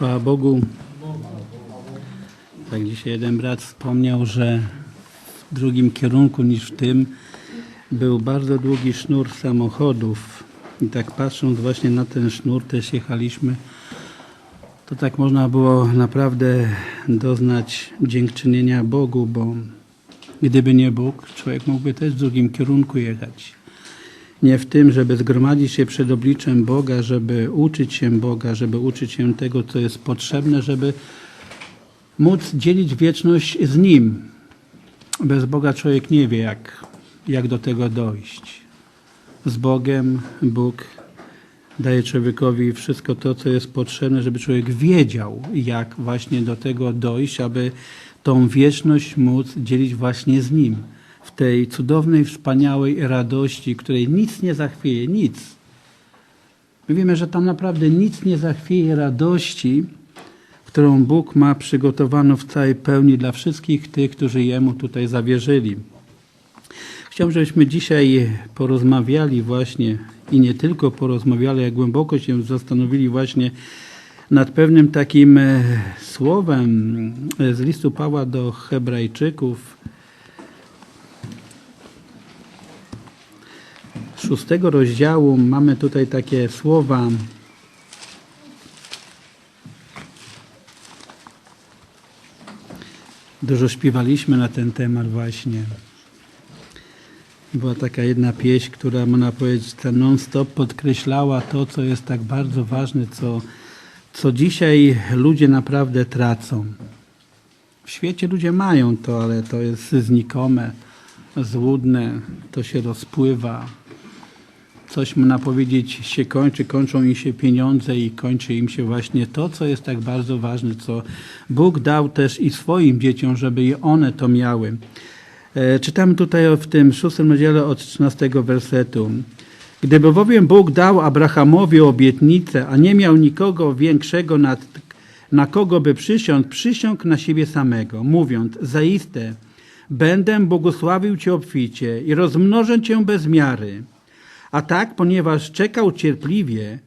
Chwała Bogu. Tak dzisiaj jeden brat wspomniał, że w drugim kierunku niż w tym był bardzo długi sznur samochodów. I tak patrząc właśnie na ten sznur też jechaliśmy, to tak można było naprawdę doznać dziękczynienia Bogu, bo gdyby nie Bóg, człowiek mógłby też w drugim kierunku jechać. Nie w tym, żeby zgromadzić się przed obliczem Boga, żeby uczyć się Boga, żeby uczyć się tego, co jest potrzebne, żeby móc dzielić wieczność z Nim. Bez Boga człowiek nie wie, jak, jak do tego dojść. Z Bogiem Bóg daje człowiekowi wszystko to, co jest potrzebne, żeby człowiek wiedział, jak właśnie do tego dojść, aby tą wieczność móc dzielić właśnie z Nim. W tej cudownej, wspaniałej radości, której nic nie zachwieje, nic. My wiemy, że tam naprawdę nic nie zachwieje radości, którą Bóg ma przygotowaną w całej pełni dla wszystkich tych, którzy Jemu tutaj zawierzyli. Chciałbym, żebyśmy dzisiaj porozmawiali właśnie i nie tylko porozmawiali, jak głęboko się zastanowili właśnie nad pewnym takim e, słowem e, z listu Pawła do Hebrajczyków, szóstego rozdziału. Mamy tutaj takie słowa. Dużo śpiewaliśmy na ten temat właśnie. Była taka jedna pieśń, która można powiedzieć non-stop podkreślała to, co jest tak bardzo ważne, co, co dzisiaj ludzie naprawdę tracą. W świecie ludzie mają to, ale to jest znikome, złudne, to się rozpływa. Coś można powiedzieć się kończy, kończą im się pieniądze i kończy im się właśnie to, co jest tak bardzo ważne, co Bóg dał też i swoim dzieciom, żeby i one to miały. E, Czytamy tutaj w tym szóstym rozdziale od 13 wersetu. Gdyby bowiem Bóg dał Abrahamowi obietnicę, a nie miał nikogo większego, nad, na kogo by przysiąc, przysiągł na siebie samego, mówiąc, zaiste, będę błogosławił Cię obficie i rozmnożę Cię bez miary. A tak, ponieważ czekał cierpliwie,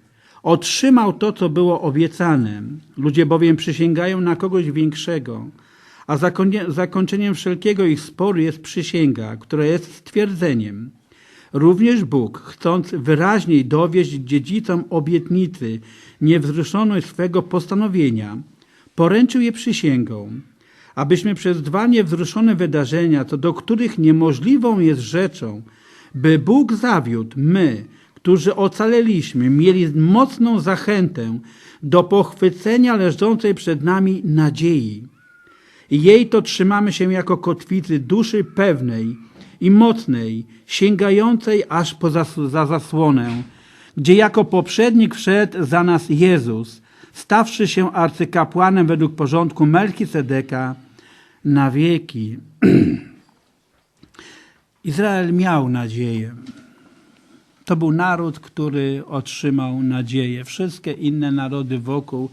otrzymał to, co było obiecane. Ludzie bowiem przysięgają na kogoś większego, a zakończeniem wszelkiego ich sporu jest przysięga, która jest stwierdzeniem. Również Bóg, chcąc wyraźniej dowieść dziedzicom obietnicy niewzruszoność swego postanowienia, poręczył je przysięgą, abyśmy przez dwa niewzruszone wydarzenia, co do których niemożliwą jest rzeczą, by Bóg zawiódł, my, którzy ocaleliśmy, mieli mocną zachętę do pochwycenia leżącej przed nami nadziei. Jej to trzymamy się jako kotwicy duszy pewnej i mocnej, sięgającej aż poza za zasłonę, gdzie jako poprzednik wszedł za nas Jezus, stawszy się arcykapłanem według porządku Melchisedeka na wieki. Izrael miał nadzieję. To był naród, który otrzymał nadzieję. Wszystkie inne narody wokół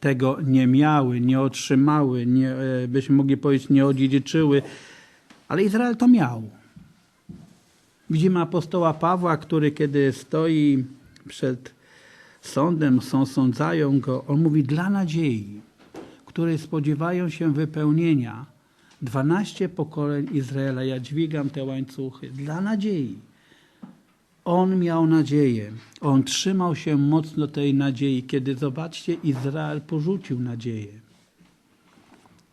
tego nie miały, nie otrzymały, nie, e, byśmy mogli powiedzieć, nie odziedziczyły, ale Izrael to miał. Widzimy apostoła Pawła, który kiedy stoi przed sądem, są, sądzają go, on mówi dla nadziei, której spodziewają się wypełnienia. 12 pokoleń Izraela, ja dźwigam te łańcuchy, dla nadziei. On miał nadzieję. On trzymał się mocno tej nadziei, kiedy, zobaczcie, Izrael porzucił nadzieję.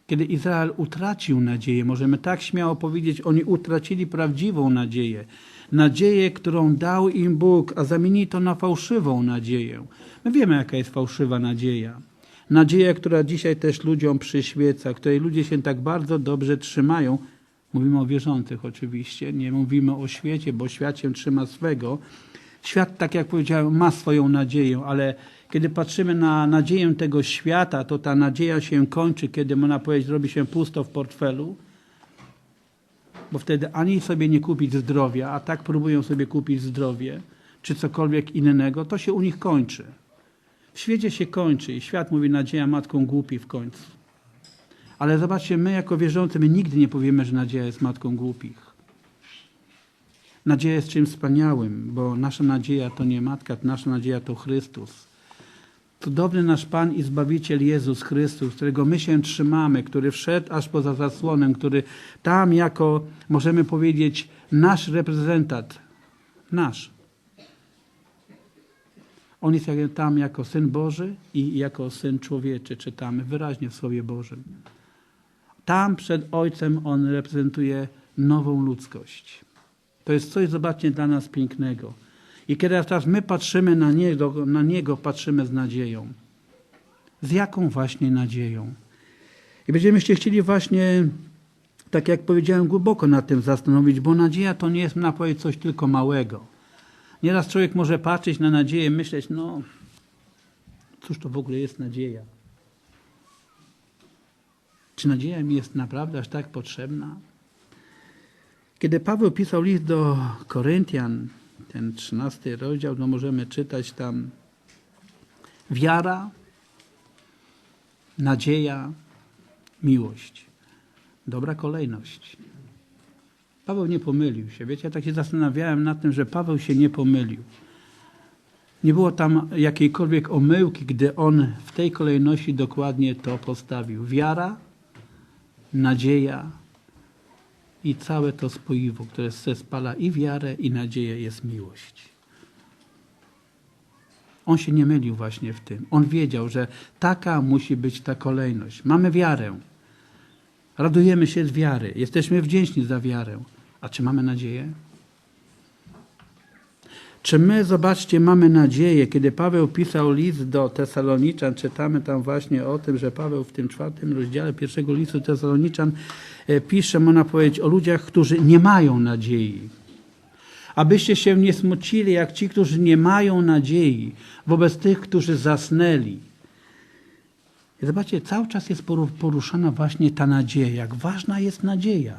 Kiedy Izrael utracił nadzieję, możemy tak śmiało powiedzieć, oni utracili prawdziwą nadzieję. Nadzieję, którą dał im Bóg, a zamienili to na fałszywą nadzieję. My wiemy, jaka jest fałszywa nadzieja. Nadzieja, która dzisiaj też ludziom przyświeca, której ludzie się tak bardzo dobrze trzymają, Mówimy o wierzących oczywiście, nie mówimy o świecie, bo świat się trzyma swego. Świat, tak jak powiedziałem, ma swoją nadzieję, ale kiedy patrzymy na nadzieję tego świata, to ta nadzieja się kończy, kiedy można powiedzieć, robi się pusto w portfelu, bo wtedy ani sobie nie kupić zdrowia, a tak próbują sobie kupić zdrowie, czy cokolwiek innego, to się u nich kończy. W świecie się kończy i świat mówi nadzieja matką głupi w końcu. Ale zobaczcie, my jako wierzący, my nigdy nie powiemy, że nadzieja jest matką głupich. Nadzieja jest czymś wspaniałym, bo nasza nadzieja to nie matka, nasza nadzieja to Chrystus. Cudowny nasz Pan i Zbawiciel Jezus Chrystus, którego my się trzymamy, który wszedł aż poza zasłonem, który tam jako, możemy powiedzieć, nasz reprezentant, nasz. On jest tam jako Syn Boży i jako Syn Człowieczy, czytamy wyraźnie w Słowie Bożym. Tam przed Ojcem On reprezentuje nową ludzkość. To jest coś, zobaczcie, dla nas pięknego. I kiedy teraz my patrzymy na Niego, na Niego patrzymy z nadzieją. Z jaką właśnie nadzieją? I będziemy się chcieli właśnie, tak jak powiedziałem, głęboko nad tym zastanowić, bo nadzieja to nie jest napowiedź coś tylko małego. Nieraz człowiek może patrzeć na nadzieję myśleć, no cóż to w ogóle jest nadzieja? Czy nadzieja mi jest naprawdę aż tak potrzebna? Kiedy Paweł pisał list do Koryntian, ten trzynasty rozdział, no możemy czytać tam wiara, nadzieja, miłość. Dobra kolejność. Paweł nie pomylił się. Wiecie, ja tak się zastanawiałem nad tym, że Paweł się nie pomylił. Nie było tam jakiejkolwiek omyłki, gdy on w tej kolejności dokładnie to postawił. Wiara, nadzieja i całe to spoiwo, które spala i wiarę, i nadzieję, jest miłość. On się nie mylił właśnie w tym. On wiedział, że taka musi być ta kolejność. Mamy wiarę. Radujemy się z wiary. Jesteśmy wdzięczni za wiarę. A czy mamy nadzieję? Czy my, zobaczcie, mamy nadzieję, kiedy Paweł pisał list do Tesaloniczan, czytamy tam właśnie o tym, że Paweł w tym czwartym rozdziale pierwszego listu Tesaloniczan e, pisze, można powiedzieć, o ludziach, którzy nie mają nadziei. Abyście się nie smucili, jak ci, którzy nie mają nadziei, wobec tych, którzy zasnęli. I zobaczcie, cały czas jest poru- poruszana właśnie ta nadzieja. Jak ważna jest nadzieja.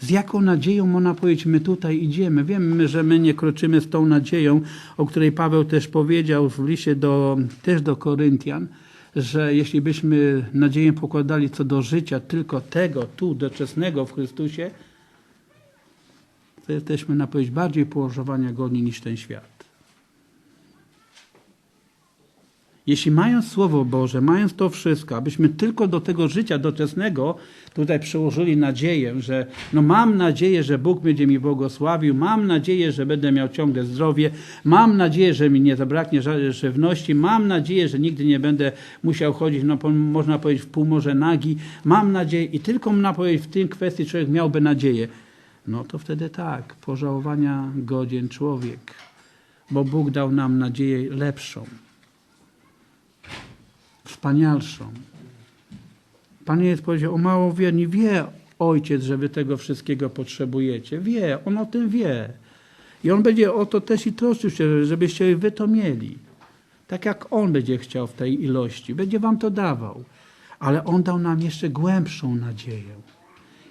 Z jaką nadzieją, można powiedzieć, my tutaj idziemy. Wiemy, że my nie kroczymy z tą nadzieją, o której Paweł też powiedział w liście do, też do Koryntian, że jeśli byśmy nadzieję pokładali co do życia tylko tego tu doczesnego w Chrystusie, to jesteśmy na powiedzieć bardziej położowania godni niż ten świat. Jeśli mając Słowo Boże, mając to wszystko, abyśmy tylko do tego życia doczesnego tutaj przyłożyli nadzieję, że no mam nadzieję, że Bóg będzie mi błogosławił, mam nadzieję, że będę miał ciągle zdrowie, mam nadzieję, że mi nie zabraknie ża- żywności, mam nadzieję, że nigdy nie będę musiał chodzić, no można powiedzieć, w półmorze nagi, mam nadzieję i tylko można powiedzieć, w tym kwestii człowiek miałby nadzieję. No to wtedy tak, pożałowania godzien człowiek, bo Bóg dał nam nadzieję lepszą wspanialszą. Pan Jezus powiedział, o małowierni, wie Ojciec, że wy tego wszystkiego potrzebujecie. Wie, On o tym wie. I On będzie o to też i troszczył się, żebyście wy to mieli. Tak jak On będzie chciał w tej ilości. Będzie wam to dawał. Ale On dał nam jeszcze głębszą nadzieję.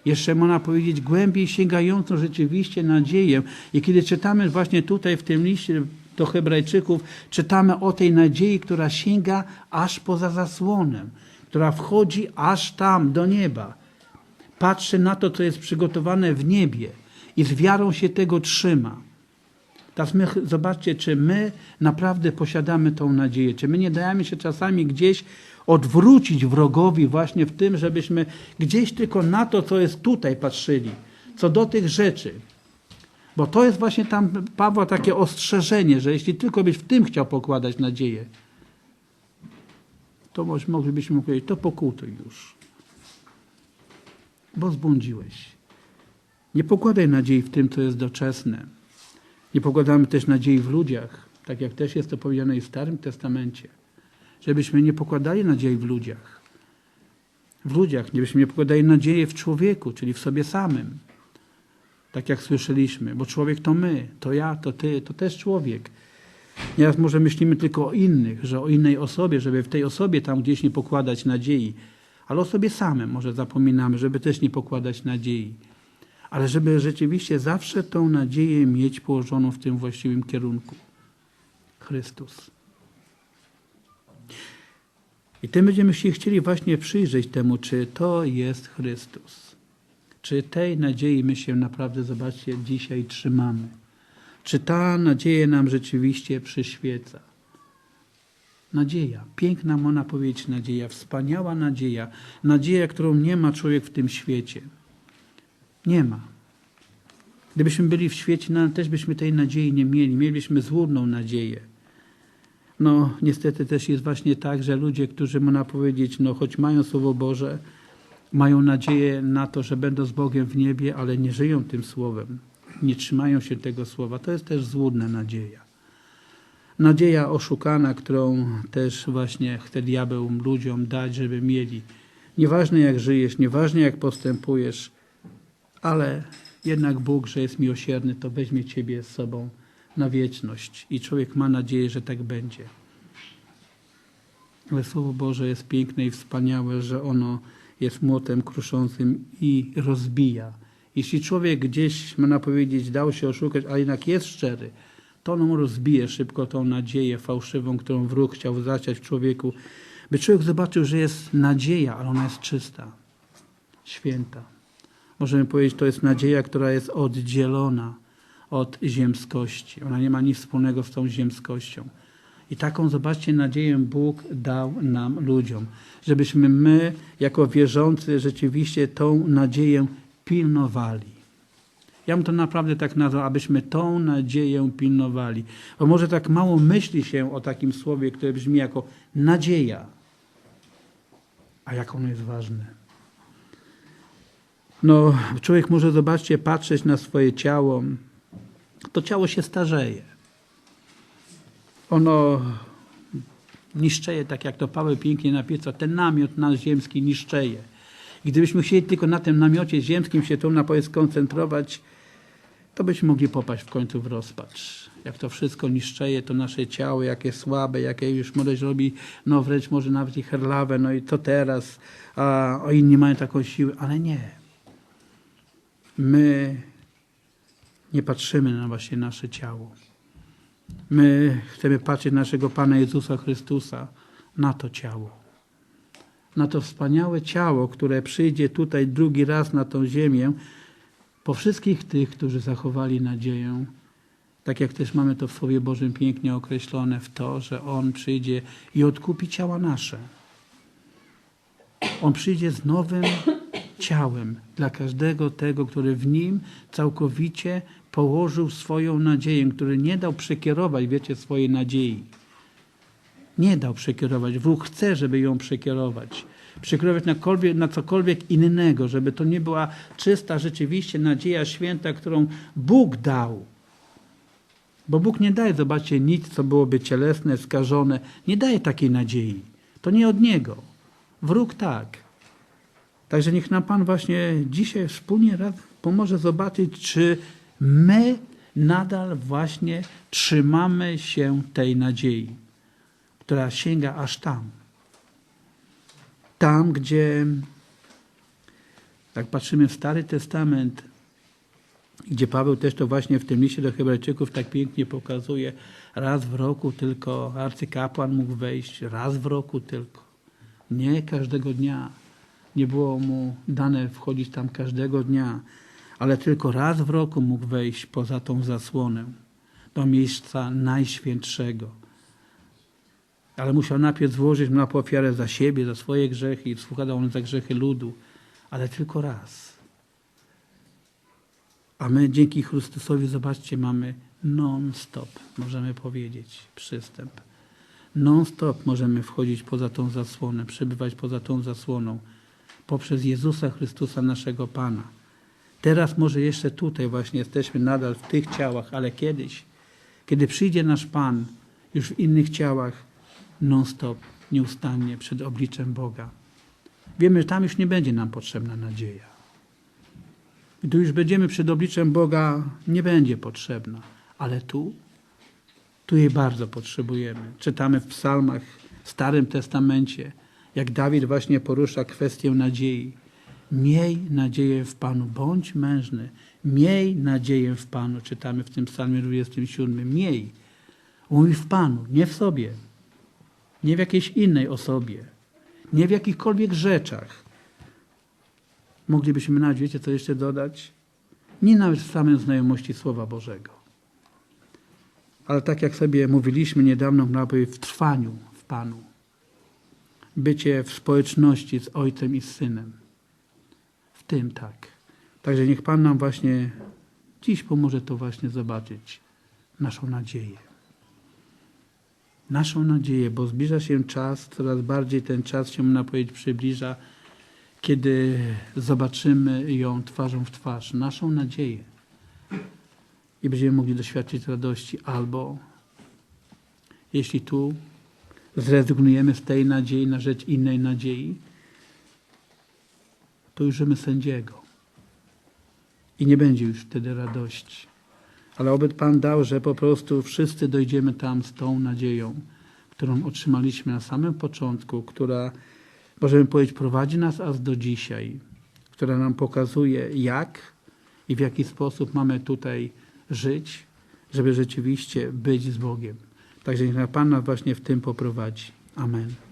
Jeszcze można powiedzieć głębiej sięgającą rzeczywiście nadzieję. I kiedy czytamy właśnie tutaj w tym liście do Hebrajczyków, czytamy o tej nadziei, która sięga aż poza zasłonem, która wchodzi aż tam do nieba. Patrzy na to, co jest przygotowane w niebie i z wiarą się tego trzyma. Teraz my, zobaczcie, czy my naprawdę posiadamy tą nadzieję, czy my nie dajemy się czasami gdzieś odwrócić wrogowi właśnie w tym, żebyśmy gdzieś tylko na to, co jest tutaj patrzyli, co do tych rzeczy. Bo to jest właśnie tam Pawła takie ostrzeżenie, że jeśli tylko byś w tym chciał pokładać nadzieję, to moglibyśmy powiedzieć, to pokutuj już. Bo zbłądziłeś. Nie pokładaj nadziei w tym, co jest doczesne. Nie pokładamy też nadziei w ludziach, tak jak też jest to powiedziane w Starym Testamencie. Żebyśmy nie pokładali nadziei w ludziach. W ludziach, nie byśmy nie pokładali nadziei w człowieku, czyli w sobie samym. Tak jak słyszeliśmy, bo człowiek to my, to ja, to ty, to też człowiek. Nieraz może myślimy tylko o innych, że o innej osobie, żeby w tej osobie tam gdzieś nie pokładać nadziei, ale o sobie samym może zapominamy, żeby też nie pokładać nadziei. Ale żeby rzeczywiście zawsze tą nadzieję mieć położoną w tym właściwym kierunku. Chrystus. I tym będziemy się chcieli właśnie przyjrzeć temu, czy to jest Chrystus. Czy tej nadziei my się naprawdę, zobaczcie, dzisiaj trzymamy. Czy ta nadzieja nam rzeczywiście przyświeca. Nadzieja. Piękna można powiedzieć nadzieja, wspaniała nadzieja. Nadzieja, którą nie ma człowiek w tym świecie. Nie ma. Gdybyśmy byli w świecie, no, też byśmy tej nadziei nie mieli. Mielibyśmy złudną nadzieję. No, niestety też jest właśnie tak, że ludzie, którzy można powiedzieć, no, choć mają Słowo Boże, mają nadzieję na to, że będą z Bogiem w niebie, ale nie żyją tym Słowem. Nie trzymają się tego Słowa. To jest też złudna nadzieja. Nadzieja oszukana, którą też właśnie chce diabeł ludziom dać, żeby mieli. Nieważne jak żyjesz, nieważne jak postępujesz, ale jednak Bóg, że jest miłosierny, to weźmie ciebie z sobą na wieczność. I człowiek ma nadzieję, że tak będzie. Ale Słowo Boże jest piękne i wspaniałe, że ono jest młotem kruszącym i rozbija. Jeśli człowiek gdzieś, można powiedzieć, dał się oszukać, ale jednak jest szczery, to mu rozbije szybko tą nadzieję fałszywą, którą wróg chciał zasiać w człowieku, by człowiek zobaczył, że jest nadzieja, ale ona jest czysta, święta. Możemy powiedzieć, to jest nadzieja, która jest oddzielona od ziemskości. Ona nie ma nic wspólnego z tą ziemskością. I taką, zobaczcie, nadzieję Bóg dał nam, ludziom, żebyśmy my, jako wierzący, rzeczywiście tą nadzieję pilnowali. Ja bym to naprawdę tak nazwał, abyśmy tą nadzieję pilnowali. Bo może tak mało myśli się o takim słowie, które brzmi jako nadzieja. A jak ono jest ważne. No, człowiek może, zobaczcie, patrzeć na swoje ciało. To ciało się starzeje. Ono niszczeje, tak jak to Paweł pięknie napisał. Ten namiot nasz ziemski niszczeje. I gdybyśmy chcieli tylko na tym namiocie ziemskim się tu na skoncentrować, to byśmy mogli popaść w końcu w rozpacz. Jak to wszystko niszczeje, to nasze ciało, jakie słabe, jakie już może robi, no wręcz może nawet i herlawe, no i co teraz, a inni mają taką siłę, ale nie. My nie patrzymy na właśnie nasze ciało. My chcemy patrzeć naszego Pana Jezusa Chrystusa na to ciało. Na to wspaniałe ciało, które przyjdzie tutaj drugi raz na tą ziemię, po wszystkich tych, którzy zachowali nadzieję, tak jak też mamy to w Słowie Bożym pięknie określone, w to, że On przyjdzie i odkupi ciała nasze. On przyjdzie z nowym ciałem dla każdego tego, który w nim całkowicie położył swoją nadzieję, który nie dał przekierować, wiecie, swojej nadziei. Nie dał przekierować. Wróg chce, żeby ją przekierować przekierować na, na cokolwiek innego, żeby to nie była czysta rzeczywiście nadzieja święta, którą Bóg dał. Bo Bóg nie daje, zobaczcie, nic, co byłoby cielesne, skażone. Nie daje takiej nadziei. To nie od Niego. Wróg tak. Także niech nam Pan właśnie dzisiaj wspólnie raz pomoże zobaczyć, czy my nadal właśnie trzymamy się tej nadziei, która sięga aż tam tam, gdzie, jak patrzymy w Stary Testament, gdzie Paweł też to właśnie w tym liście do Hebrajczyków tak pięknie pokazuje, raz w roku tylko arcykapłan mógł wejść, raz w roku tylko. Nie każdego dnia. Nie było mu dane wchodzić tam każdego dnia, ale tylko raz w roku mógł wejść poza tą zasłonę do miejsca najświętszego ale musiał najpierw złożyć na ofiarę za siebie, za swoje grzechy i współkładał on za grzechy ludu, ale tylko raz. A my dzięki Chrystusowi, zobaczcie, mamy non-stop, możemy powiedzieć, przystęp. Non-stop możemy wchodzić poza tą zasłonę, przebywać poza tą zasłoną poprzez Jezusa Chrystusa, naszego Pana. Teraz może jeszcze tutaj właśnie jesteśmy nadal w tych ciałach, ale kiedyś, kiedy przyjdzie nasz Pan już w innych ciałach, non-stop, nieustannie przed obliczem Boga. Wiemy, że tam już nie będzie nam potrzebna nadzieja. Gdy już będziemy przed obliczem Boga, nie będzie potrzebna, ale tu, tu jej bardzo potrzebujemy. Czytamy w psalmach, w Starym Testamencie, jak Dawid właśnie porusza kwestię nadziei. Miej nadzieję w Panu, bądź mężny. Miej nadzieję w Panu, czytamy w tym psalmie 27. Miej. Mówi w Panu, nie w sobie, nie w jakiejś innej osobie, nie w jakichkolwiek rzeczach. Moglibyśmy nawet, wiecie, co jeszcze dodać? Nie nawet w samej znajomości Słowa Bożego. Ale tak jak sobie mówiliśmy niedawno, w trwaniu, w Panu. Bycie w społeczności z Ojcem i z Synem. Tym tak. Także niech Pan nam właśnie dziś pomoże to właśnie zobaczyć. Naszą nadzieję. Naszą nadzieję, bo zbliża się czas, coraz bardziej ten czas się, można powiedzieć, przybliża, kiedy zobaczymy ją twarzą w twarz. Naszą nadzieję. I będziemy mogli doświadczyć radości, albo jeśli tu zrezygnujemy z tej nadziei na rzecz innej nadziei, to ujrzymy sędziego. I nie będzie już wtedy radości. Ale oby Pan dał, że po prostu wszyscy dojdziemy tam z tą nadzieją, którą otrzymaliśmy na samym początku, która, możemy powiedzieć, prowadzi nas aż do dzisiaj, która nam pokazuje, jak i w jaki sposób mamy tutaj żyć, żeby rzeczywiście być z Bogiem. Także niech Pan nas właśnie w tym poprowadzi. Amen.